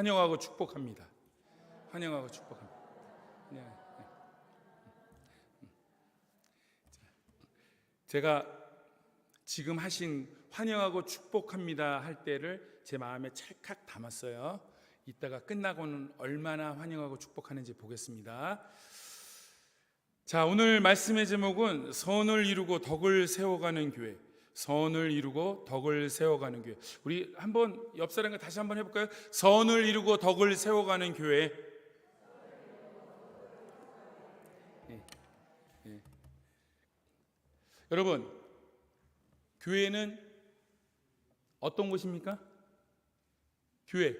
환영하고 축복합니다. 환영하고 축복합니다. 네, 네. 제가 지금 하신 환영하고 축복합니다 할 때를 제 마음에 찰칵 담았어요. 이따가 끝나고는 얼마나 환영하고 축복하는지 보겠습니다. 자, 오늘 말씀의 제목은 선을 이루고 덕을 세워가는 교회. 선을 이루고 덕을 세워가는 교회. 우리 한번 옆 사람과 다시 한번 해볼까요? 선을 이루고 덕을 세워가는 교회. 예, 예. 여러분, 교회는 어떤 곳입니까? 교회.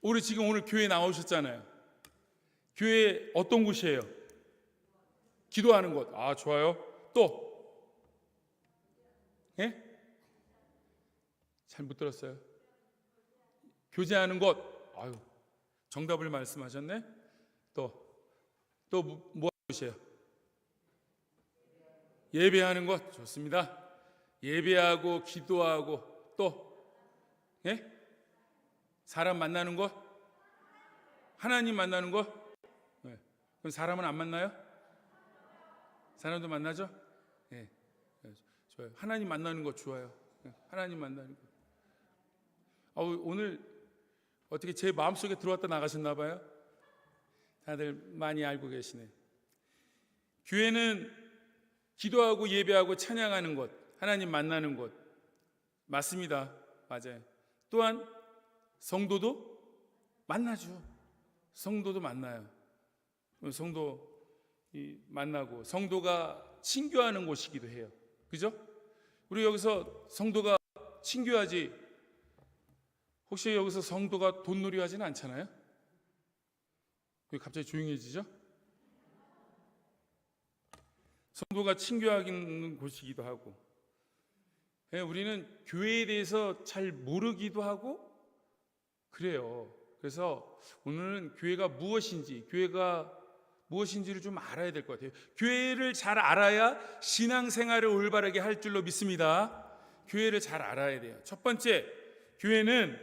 우리 지금 오늘 교회 나오셨잖아요. 교회 어떤 곳이에요? 기도하는 곳. 아, 좋아요. 또 예? 잘 못 들었어요. 교제하는 것. 아유, 정답을 말씀하셨네. 또, 또 뭐, 곳이에요? 예배하는 것. 좋습니다. 예배하고, 기도하고, 또, 예? 사람 만나는 것. 하나님 만나는 것. 네. 그럼 사람은 안 만나요? 사람도 만나죠? 예. 좋아요. 하나님 만나는 거 좋아요. 예, 하나님 만나는 거. 아, 오늘 어떻게 제 마음속에 들어왔다 나가셨나 봐요? 다들 많이 알고 계시네. 교회는 기도하고 예배하고 찬양하는 곳, 하나님 만나는 곳. 맞습니다. 맞아요. 또한 성도도 만나죠. 성도도 만나요. 성도 만나고 성도가 친교하는 곳이기도 해요. 그죠? 우리 여기서 성도가 친교하지 혹시 여기서 성도가 돈놀이 하지는 않잖아요? 왜 갑자기 조용해지죠? 성도가 친교하는 곳이기도 하고 예, 우리는 교회에 대해서 잘 모르기도 하고 그래요. 그래서 오늘은 교회가 무엇인지 교회가 무엇인지를 좀 알아야 될 것 같아요. 교회를 잘 알아야 신앙생활을 올바르게 할 줄로 믿습니다. 교회를 잘 알아야 돼요. 첫 번째, 교회는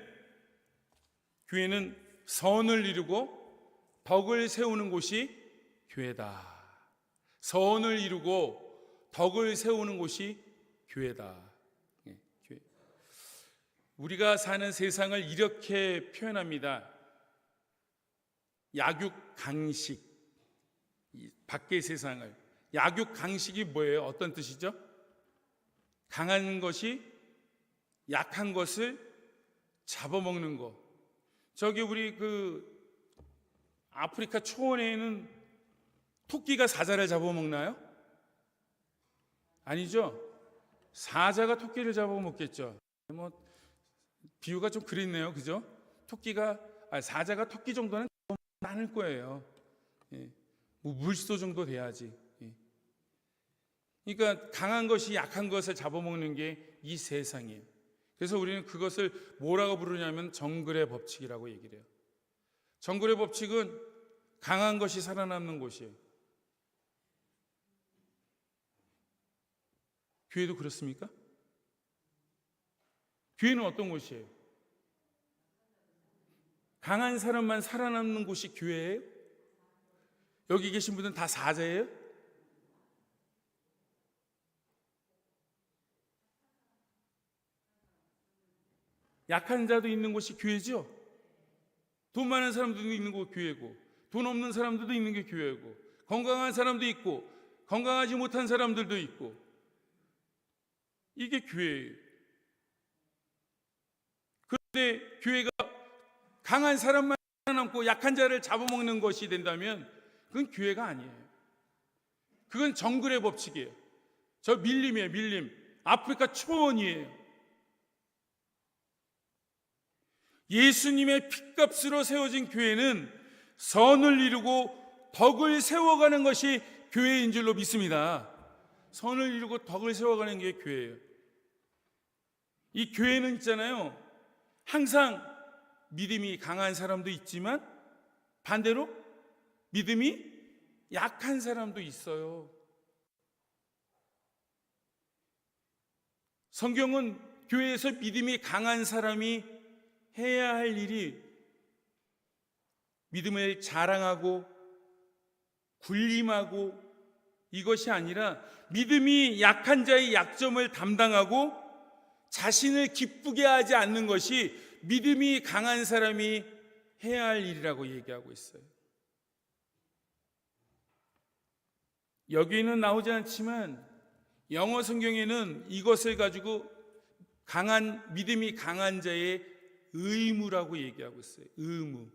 교회는 선을 이루고 덕을 세우는 곳이 교회다. 선을 이루고 덕을 세우는 곳이 교회다. 예, 교회. 우리가 사는 세상을 이렇게 표현합니다. 약육 강식. 밖의 세상을 약육 강식이 뭐예요? 어떤 뜻이죠? 강한 것이 약한 것을 잡아먹는 것. 저기 우리 그 아프리카 초원에는 토끼가 사자를 잡아먹나요? 아니죠. 사자가 토끼를 잡아먹겠죠. 뭐 비유가 좀 그랬네요, 그죠? 토끼가 아, 사자가 토끼 정도는 많을 거예요. 예. 뭐 물소 정도 돼야지. 예. 그러니까 강한 것이 약한 것을 잡아먹는 게 이 세상이에요. 그래서 우리는 그것을 뭐라고 부르냐면 정글의 법칙이라고 얘기를 해요. 정글의 법칙은 강한 것이 살아남는 곳이에요. 교회도 그렇습니까? 교회는 어떤 곳이에요? 강한 사람만 살아남는 곳이 교회예요? 여기 계신 분들은 다 사자예요? 약한 자도 있는 곳이 교회죠? 돈 많은 사람들도 있는 곳 교회고, 돈 없는 사람들도 있는 게 교회고, 건강한 사람도 있고, 건강하지 못한 사람들도 있고, 이게 교회예요. 그런데 교회가 강한 사람만 살아남고 약한 자를 잡아먹는 것이 된다면 그건 교회가 아니에요. 그건 정글의 법칙이에요. 저 밀림이에요, 밀림. 아프리카 초원이에요. 예수님의 핏값으로 세워진 교회는 선을 이루고 덕을 세워가는 것이 교회인 줄로 믿습니다. 선을 이루고 덕을 세워가는 게 교회예요. 이 교회는 있잖아요. 항상 믿음이 강한 사람도 있지만 반대로 믿음이 약한 사람도 있어요. 성경은 교회에서 믿음이 강한 사람이 해야 할 일이 믿음을 자랑하고 군림하고 이것이 아니라 믿음이 약한 자의 약점을 담당하고 자신을 기쁘게 하지 않는 것이 믿음이 강한 사람이 해야 할 일이라고 얘기하고 있어요. 여기는 나오지 않지만 영어 성경에는 이것을 가지고 강한 믿음이 강한 자의 의무라고 얘기하고 있어요. 의무.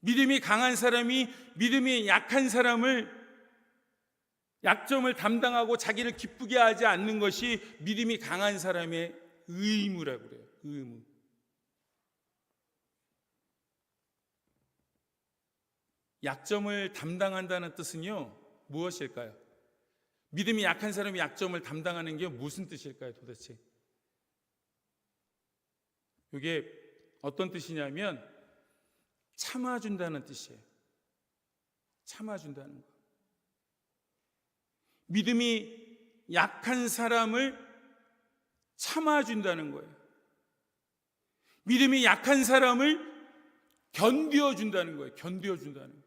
믿음이 강한 사람이 믿음이 약한 사람을 약점을 담당하고 자기를 기쁘게 하지 않는 것이 믿음이 강한 사람의 의무라고 그래요. 의무. 약점을 담당한다는 뜻은요. 무엇일까요? 믿음이 약한 사람이 약점을 담당하는 게 무슨 뜻일까요, 도대체? 이게 어떤 뜻이냐면 참아준다는 뜻이에요. 참아준다는 거. 믿음이 약한 사람을 참아준다는 거예요. 믿음이 약한 사람을 견디어준다는 거예요. 견디어준다는 거예요.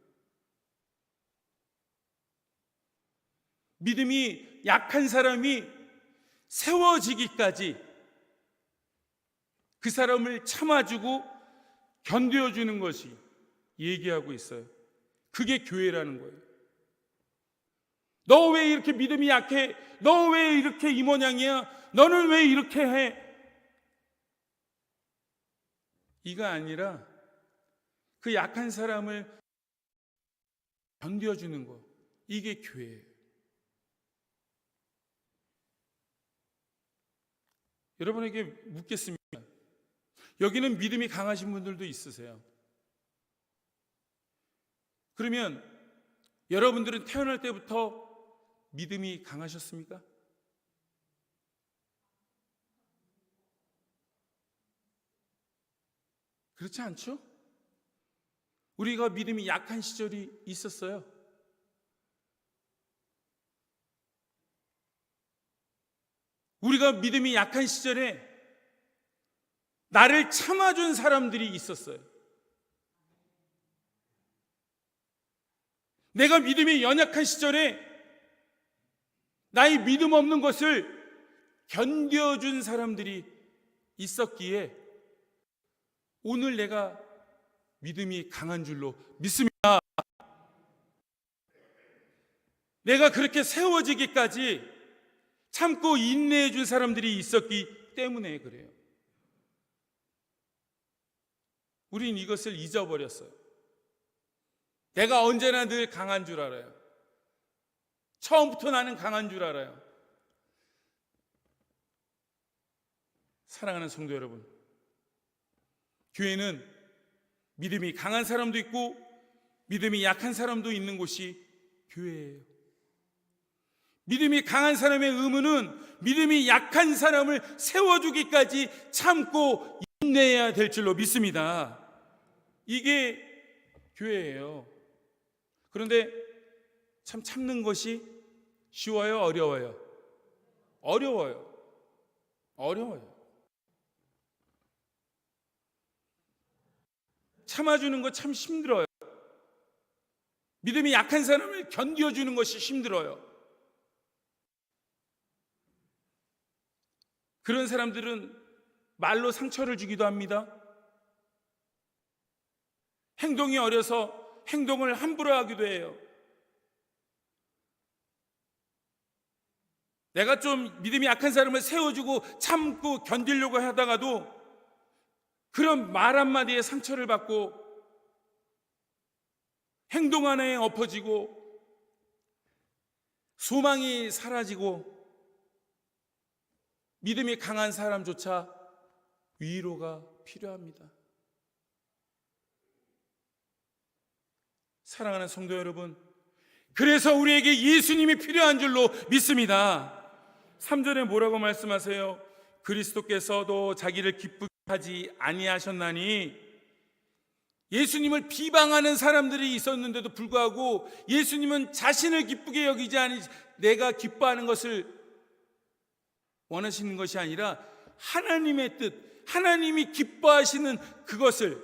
믿음이 약한 사람이 세워지기까지 그 사람을 참아주고 견뎌주는 것이 얘기하고 있어요. 그게 교회라는 거예요. 너 왜 이렇게 믿음이 약해? 너 왜 이렇게 이 모양이야? 너는 왜 이렇게 해? 이가 아니라 그 약한 사람을 견뎌주는 것. 이게 교회예요. 여러분에게 묻겠습니다. 여기는 믿음이 강하신 분들도 있으세요. 그러면 여러분들은 태어날 때부터 믿음이 강하셨습니까? 그렇지 않죠? 우리가 믿음이 약한 시절이 있었어요. 우리가 믿음이 약한 시절에 나를 참아준 사람들이 있었어요. 내가 믿음이 연약한 시절에 나의 믿음 없는 것을 견뎌준 사람들이 있었기에 오늘 내가 믿음이 강한 줄로 믿습니다. 내가 그렇게 세워지기까지 참고 인내해 준 사람들이 있었기 때문에 그래요. 우린 이것을 잊어버렸어요. 내가 언제나 늘 강한 줄 알아요. 처음부터 나는 강한 줄 알아요. 사랑하는 성도 여러분, 교회는 믿음이 강한 사람도 있고 믿음이 약한 사람도 있는 곳이 교회예요. 믿음이 강한 사람의 의무는 믿음이 약한 사람을 세워주기까지 참고 인내해야 될 줄로 믿습니다. 이게 교회예요. 그런데 참 참는 것이 쉬워요, 어려워요? 어려워요. 어려워요. 참아주는 거 참 힘들어요. 믿음이 약한 사람을 견뎌주는 것이 힘들어요. 그런 사람들은 말로 상처를 주기도 합니다. 행동이 어려서 행동을 함부로 하기도 해요. 내가 좀 믿음이 약한 사람을 세워주고 참고 견디려고 하다가도 그런 말 한마디에 상처를 받고 행동 하나에 엎어지고 소망이 사라지고 믿음이 강한 사람조차 위로가 필요합니다. 사랑하는 성도 여러분, 그래서 우리에게 예수님이 필요한 줄로 믿습니다. 3절에 뭐라고 말씀하세요? 그리스도께서도 자기를 기쁘게 하지 아니하셨나니 예수님을 비방하는 사람들이 있었는데도 불구하고 예수님은 자신을 기쁘게 여기지 않으 내가 기뻐하는 것을 원하시는 것이 아니라 하나님의 뜻, 하나님이 기뻐하시는 그것을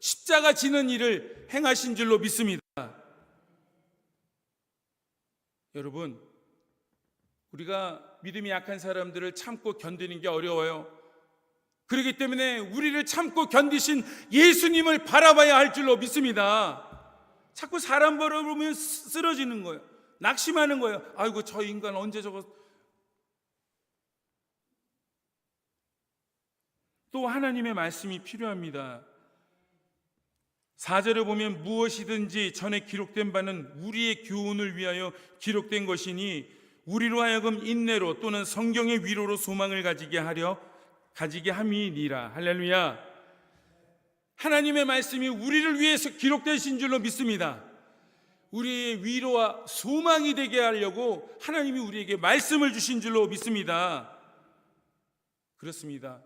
십자가 지는 일을 행하신 줄로 믿습니다. 여러분, 우리가 믿음이 약한 사람들을 참고 견디는 게 어려워요. 그렇기 때문에 우리를 참고 견디신 예수님을 바라봐야 할 줄로 믿습니다. 자꾸 사람 바라보면 쓰- 쓰러지는 거예요. 낙심하는 거예요. 아이고, 저 인간 언제 저거. 또 하나님의 말씀이 필요합니다. 4절에 보면 무엇이든지 전에 기록된 바는 우리의 교훈을 위하여 기록된 것이니 우리로 하여금 인내로 또는 성경의 위로로 소망을 가지게 하려 가지게 함이니라. 할렐루야. 하나님의 말씀이 우리를 위해서 기록되신 줄로 믿습니다. 우리의 위로와 소망이 되게 하려고 하나님이 우리에게 말씀을 주신 줄로 믿습니다. 그렇습니다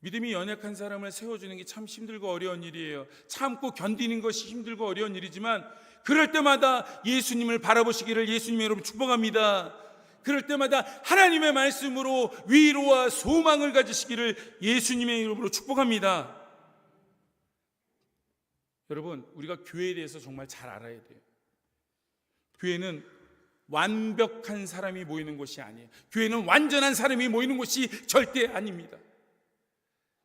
믿음이 연약한 사람을 세워주는 게 참 힘들고 어려운 일이에요. 참고 견디는 것이 힘들고 어려운 일이지만 그럴 때마다 예수님을 바라보시기를 예수님 여러분 축복합니다. 그럴 때마다 하나님의 말씀으로 위로와 소망을 가지시기를 예수님의 이름으로 축복합니다. 여러분, 우리가 교회에 대해서 정말 잘 알아야 돼요. 교회는 완벽한 사람이 모이는 곳이 아니에요. 교회는 완전한 사람이 모이는 곳이 절대 아닙니다.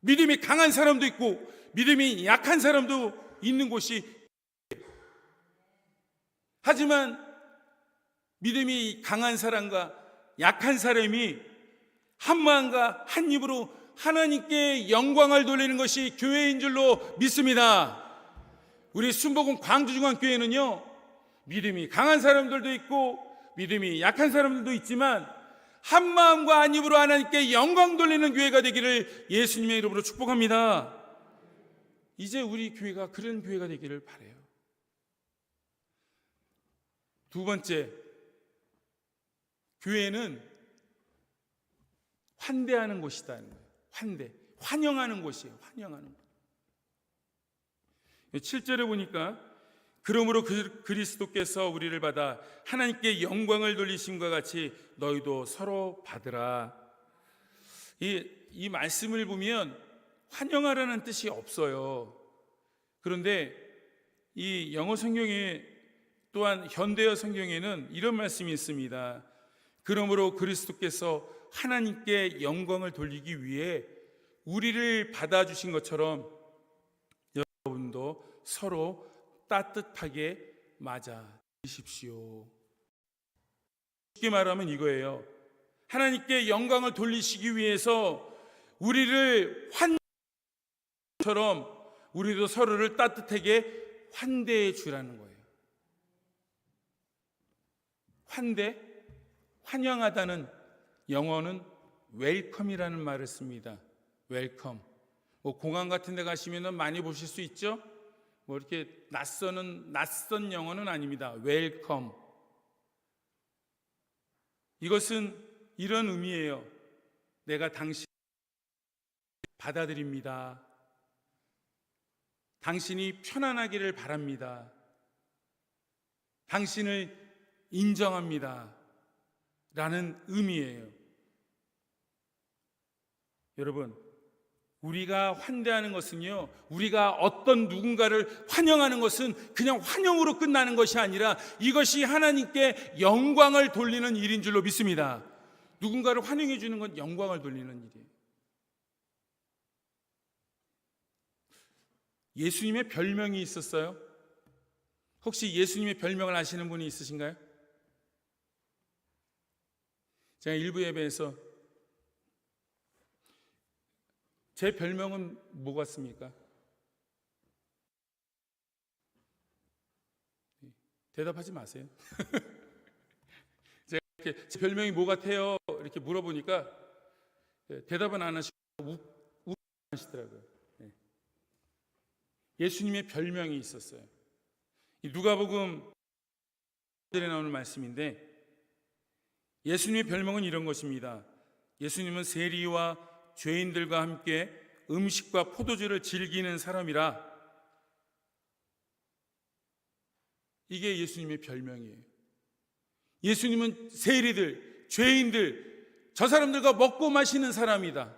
믿음이 강한 사람도 있고 믿음이 약한 사람도 있는 곳이 하지만 믿음이 강한 사람과 약한 사람이 한 마음과 한 입으로 하나님께 영광을 돌리는 것이 교회인 줄로 믿습니다. 우리 순복음 광주중앙교회는요 믿음이 강한 사람들도 있고 믿음이 약한 사람들도 있지만 한 마음과 한 입으로 하나님께 영광 돌리는 교회가 되기를 예수님의 이름으로 축복합니다. 이제 우리 교회가 그런 교회가 되기를 바래요. 두 번째, 교회는 환대하는 곳이다. 환대, 환영하는 곳이에요. 환영하는 곳. 7절에 보니까 그러므로 그- 그리스도께서 우리를 받아 하나님께 영광을 돌리심과 같이 너희도 서로 받으라. 이, 이 말씀을 보면 환영하라는 뜻이 없어요. 그런데 이 영어 성경에 또한 현대어 성경에는 이런 말씀이 있습니다. 그러므로 그리스도께서 하나님께 영광을 돌리기 위해 우리를 받아주신 것처럼 여러분도 서로 따뜻하게 맞아 주십시오. 쉽게 말하면 이거예요. 하나님께 영광을 돌리시기 위해서 우리를 환처럼 우리도 서로를 따뜻하게 환대해 주라는 거예요. 환대, 환영하다는 영어는 웰컴이라는 말을 씁니다. 웰컴. 뭐 공항 같은 데 가시면은 많이 보실 수 있죠? 뭐 이렇게 낯선은 낯선 영어는 아닙니다. 웰컴. 이것은 이런 의미예요. 내가 당신 받아들입니다. 당신이 편안하기를 바랍니다. 당신을 인정합니다. 라는 의미예요. 여러분, 우리가 환대하는 것은요, 우리가 어떤 누군가를 환영하는 것은 그냥 환영으로 끝나는 것이 아니라 이것이 하나님께 영광을 돌리는 일인 줄로 믿습니다. 누군가를 환영해 주는 건 영광을 돌리는 일이에요. 예수님의 별명이 있었어요? 혹시 예수님의 별명을 아시는 분이 있으신가요? 제가 일부 예배에서 제 별명은 뭐 같습니까? 대답하지 마세요. 제가 이렇게 제 별명이 뭐 같아요? 이렇게 물어보니까 예, 대답은 안 하시고 욱, 욱 하시더라고요. 예. 예수님의 별명이 있었어요. 이 누가복음 에 나오는 말씀인데 예수님의 별명은 이런 것입니다. 예수님은 세리와 죄인들과 함께 음식과 포도주를 즐기는 사람이라 이게 예수님의 별명이에요. 예수님은 세리들, 죄인들, 저 사람들과 먹고 마시는 사람이다.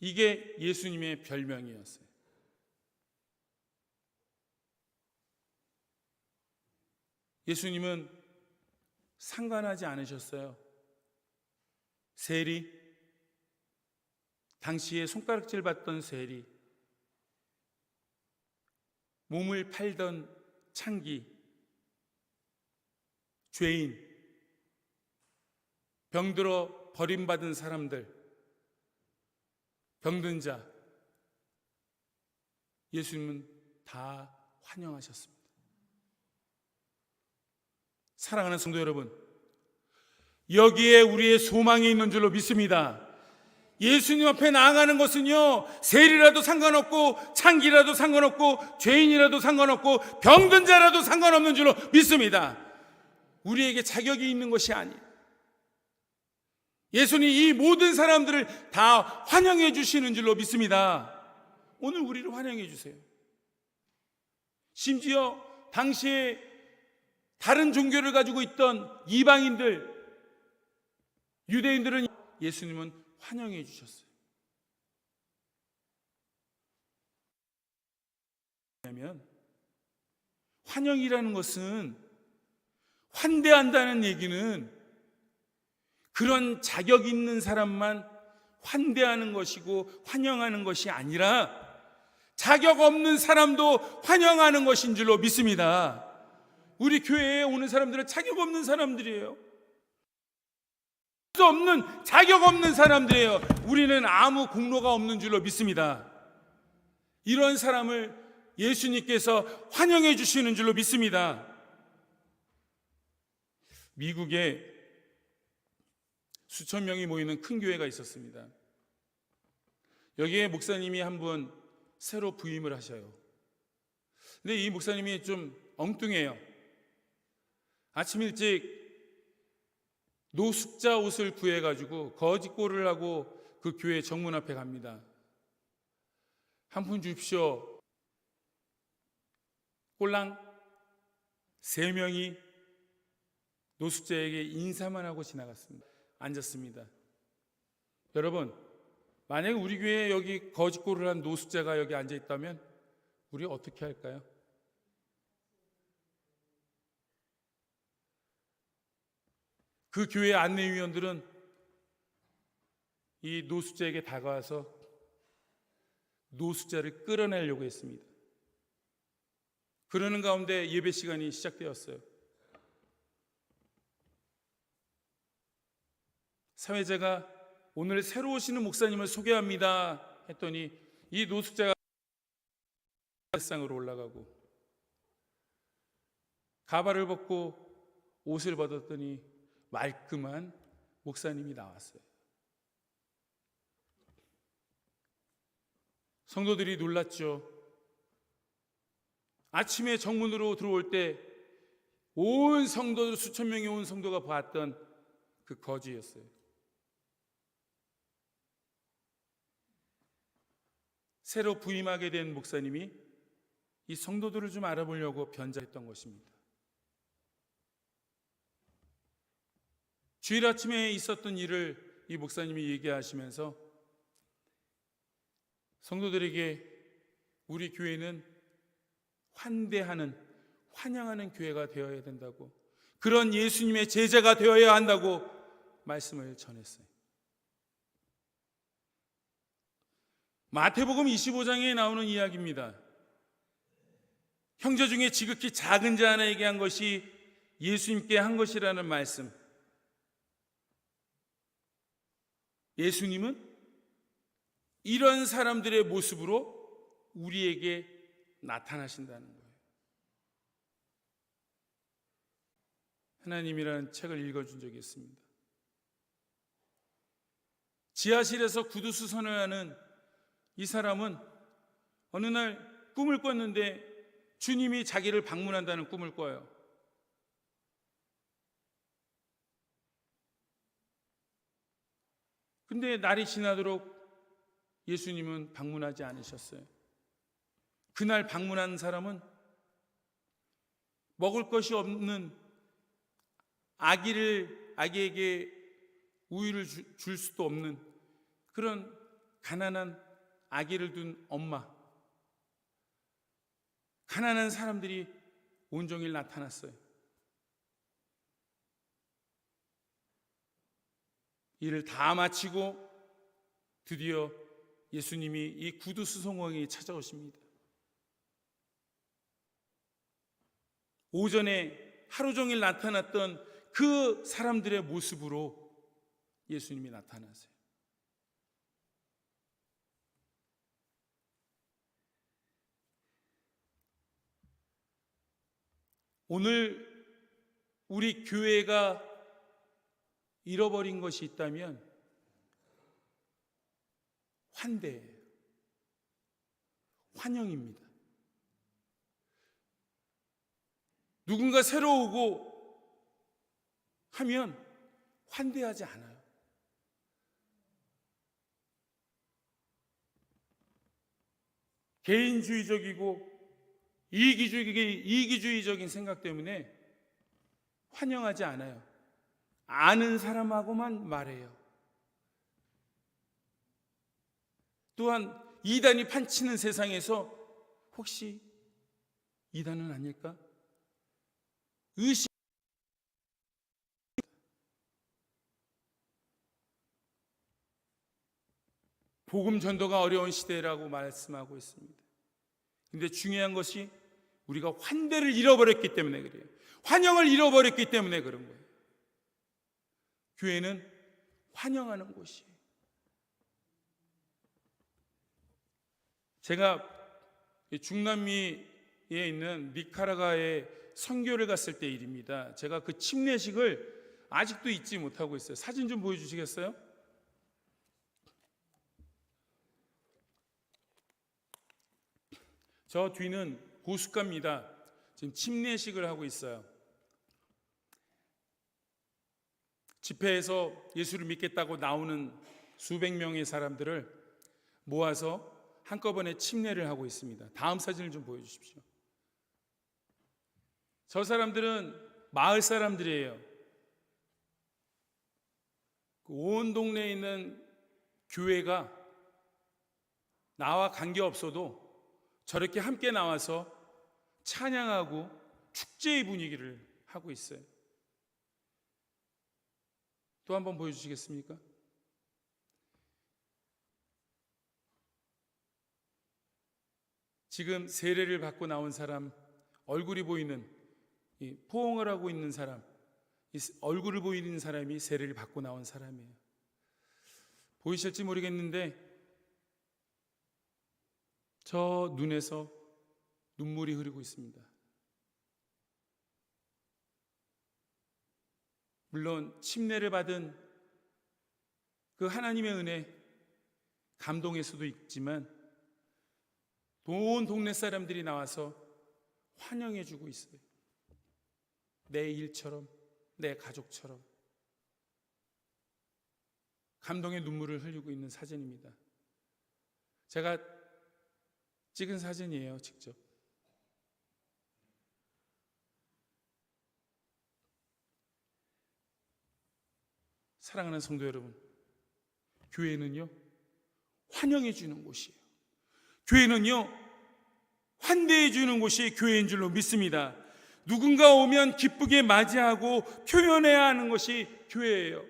이게 예수님의 별명이었어요. 예수님은 상관하지 않으셨어요. 세리, 당시에 손가락질 받던 세리, 몸을 팔던 창기, 죄인, 병들어 버림받은 사람들, 병든 자, 예수님은 다 환영하셨습니다. 사랑하는 성도 여러분, 여기에 우리의 소망이 있는 줄로 믿습니다. 예수님 앞에 나아가는 것은요, 세리라도 상관없고, 창기라도 상관없고, 죄인이라도 상관없고, 병든 자라도 상관없는 줄로 믿습니다. 우리에게 자격이 있는 것이 아니에요. 예수님 이 모든 사람들을 다 환영해 주시는 줄로 믿습니다. 오늘 우리를 환영해 주세요. 심지어 당시에 다른 종교를 가지고 있던 이방인들, 유대인들은 예수님은 환영해 주셨어요. 왜냐하면 환영이라는 것은 환대한다는 얘기는 그런 자격 있는 사람만 환대하는 것이고 환영하는 것이 아니라 자격 없는 사람도 환영하는 것인 줄로 믿습니다. 우리 교회에 오는 사람들은 자격 없는 사람들이에요. 수 없는 자격 없는 사람들이에요. 우리는 아무 공로가 없는 줄로 믿습니다. 이런 사람을 예수님께서 환영해 주시는 줄로 믿습니다. 미국에 수천 명이 모이는 큰 교회가 있었습니다. 여기에 목사님이 한 분 새로 부임을 하셔요. 근데 이 목사님이 좀 엉뚱해요. 아침 일찍 노숙자 옷을 구해가지고 거짓골을 하고 그 교회 정문 앞에 갑니다. 한 푼 주십시오. 꼴랑 세 명이 노숙자에게 인사만 하고 지나갔습니다. 앉았습니다. 여러분, 만약에 우리 교회에 여기 거짓골을 한 노숙자가 여기 앉아 있다면 우리 어떻게 할까요? 그 교회 안내위원들은 이 노숙자에게 다가와서 노숙자를 끌어내려고 했습니다. 그러는 가운데 예배 시간이 시작되었어요. 사회자가 오늘 새로 오시는 목사님을 소개합니다 했더니 이 노숙자가 상으로 올라가고 가발을 벗고 옷을 벗었더니 말끔한 목사님이 나왔어요. 성도들이 놀랐죠. 아침에 정문으로 들어올 때 온 성도들 수천 명이 온 성도가 봤던 그 거지였어요. 새로 부임하게 된 목사님이 이 성도들을 좀 알아보려고 변자했던 것입니다. 주일 아침에 있었던 일을 이 목사님이 얘기하시면서 성도들에게 우리 교회는 환대하는 환영하는 교회가 되어야 된다고 그런 예수님의 제자가 되어야 한다고 말씀을 전했어요. 마태복음 25장에 나오는 이야기입니다. 형제 중에 지극히 작은 자 하나에게 한 것이 예수님께 한 것이라는 말씀. 예수님은 이런 사람들의 모습으로 우리에게 나타나신다는 거예요. 하나님이라는 책을 읽어준 적이 있습니다. 지하실에서 구두수선을 하는 이 사람은 어느 날 꿈을 꿨는데 주님이 자기를 방문한다는 꿈을 꿔요. 근데 날이 지나도록 예수님은 방문하지 않으셨어요. 그날 방문한 사람은 먹을 것이 없는 아기를 아기에게 우유를 주, 줄 수도 없는 그런 가난한 아기를 둔 엄마, 가난한 사람들이 온종일 나타났어요. 일을 다 마치고 드디어 예수님이 이 구두 수송왕이 찾아오십니다. 오전에 하루 종일 나타났던 그 사람들의 모습으로 예수님이 나타나세요. 오늘 우리 교회가 잃어버린 것이 있다면 환대예요. 환영입니다. 누군가 새로 오고 하면 환대하지 않아요. 개인주의적이고 이기주의, 이기주의적인 생각 때문에 환영하지 않아요. 아는 사람하고만 말해요. 또한 이단이 판치는 세상에서 혹시 이단은 아닐까? 의심 복음 전도가 어려운 시대라고 말씀하고 있습니다. 근데 중요한 것이 우리가 환대를 잃어버렸기 때문에 그래요. 환영을 잃어버렸기 때문에 그런 거예요. 교회는 환영하는 곳이에요. 제가 중남미에 있는 니카라가에 선교를 갔을 때 일입니다. 제가 그 침례식을 아직도 잊지 못하고 있어요. 사진 좀 보여주시겠어요? 저 뒤는 보숙가입니다. 지금 침례식을 하고 있어요. 집회에서 예수를 믿겠다고 나오는 수백 명의 사람들을 모아서 한꺼번에 침례를 하고 있습니다. 다음 사진을 좀 보여주십시오. 저 사람들은 마을 사람들이에요. 그온 동네에 있는 교회가 나와 관계 없어도 저렇게 함께 나와서 찬양하고 축제의 분위기를 하고 있어요. 또 한번 보여주시겠습니까? 지금 세례를 받고 나온 사람 얼굴이 보이는 이 포옹을 하고 있는 사람 이 얼굴을 보이는 사람이 세례를 받고 나온 사람이에요. 보이실지 모르겠는데 저 눈에서 눈물이 흐르고 있습니다. 물론 침례를 받은 그 하나님의 은혜 감동의 수도 있지만 온 동네 사람들이 나와서 환영해 주고 있어요. 내 일처럼 내 가족처럼 감동의 눈물을 흘리고 있는 사진입니다. 제가 찍은 사진이에요, 직접. 사랑하는 성도 여러분, 교회는요, 환영해 주는 곳이에요. 교회는요, 환대해 주는 곳이 교회인 줄로 믿습니다. 누군가 오면 기쁘게 맞이하고 표현해야 하는 것이 교회예요.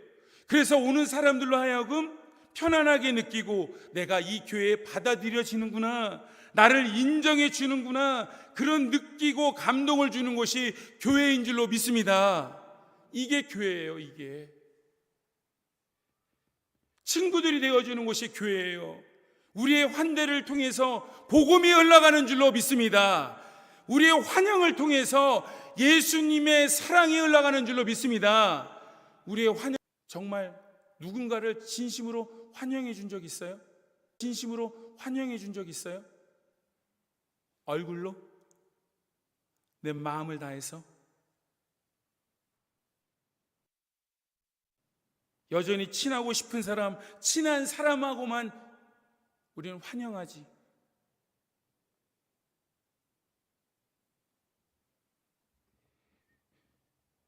그래서 오는 사람들로 하여금 편안하게 느끼고 내가 이 교회에 받아들여지는구나. 나를 인정해 주는구나. 그런 느끼고 감동을 주는 것이 교회인 줄로 믿습니다. 이게 교회예요, 이게. 친구들이 되어주는 곳이 교회예요. 우리의 환대를 통해서 복음이 흘러가는 줄로 믿습니다. 우리의 환영을 통해서 예수님의 사랑이 흘러가는 줄로 믿습니다. 우리의 환영 정말 누군가를 진심으로 환영해 준 적 있어요? 진심으로 환영해 준 적 있어요? 얼굴로? 내 마음을 다해서? 여전히 친하고 싶은 사람, 친한 사람하고만 우리는 환영하지.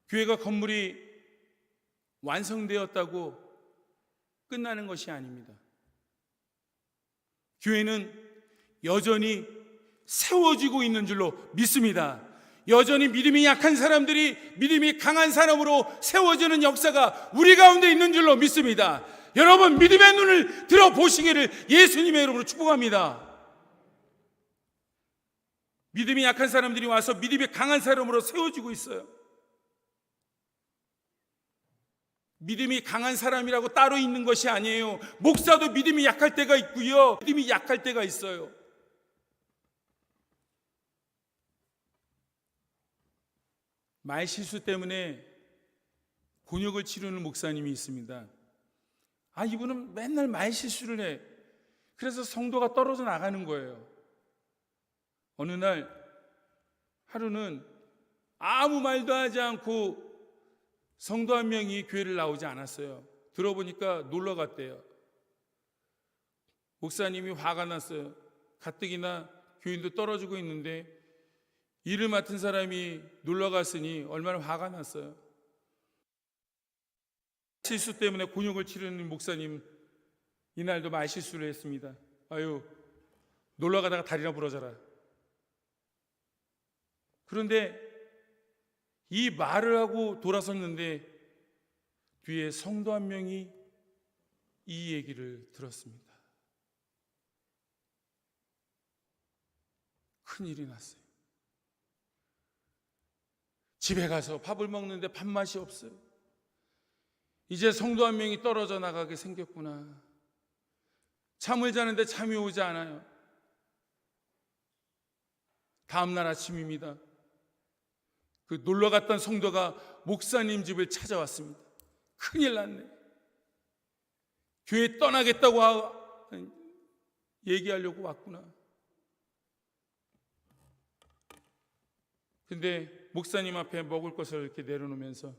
교회가 건물이 완성되었다고 끝나는 것이 아닙니다. 교회는 여전히 세워지고 있는 줄로 믿습니다. 여전히 믿음이 약한 사람들이 믿음이 강한 사람으로 세워지는 역사가 우리 가운데 있는 줄로 믿습니다. 여러분 믿음의 눈을 들어보시기를 예수님의 이름으로 축복합니다. 믿음이 약한 사람들이 와서 믿음이 강한 사람으로 세워지고 있어요. 믿음이 강한 사람이라고 따로 있는 것이 아니에요. 목사도 믿음이 약할 때가 있고요. 믿음이 약할 때가 있어요. 말 실수 때문에 곤욕을 치르는 목사님이 있습니다. 아, 이분은 맨날 말 실수를 해. 그래서 성도가 떨어져 나가는 거예요. 어느 날 하루는 아무 말도 하지 않고 성도 한 명이 교회를 나오지 않았어요. 들어보니까 놀러 갔대요. 목사님이 화가 났어요. 가뜩이나 교인도 떨어지고 있는데 일을 맡은 사람이 놀러 갔으니 얼마나 화가 났어요. 실수 때문에 곤욕을 치르는 목사님 이날도 말실수를 했습니다. 아유 놀러 가다가 다리나 부러져라. 그런데 이 말을 하고 돌아섰는데 뒤에 성도 한 명이 이 얘기를 들었습니다. 큰일이 났어요. 집에 가서 밥을 먹는데 밥맛이 없어요. 이제 성도 한 명이 떨어져 나가게 생겼구나. 잠을 자는데 잠이 오지 않아요. 다음 날 아침입니다. 그 놀러 갔던 성도가 목사님 집을 찾아왔습니다. 큰일 났네. 교회 떠나겠다고 하- 얘기하려고 왔구나. 근데 목사님 앞에 먹을 것을 이렇게 내려놓으면서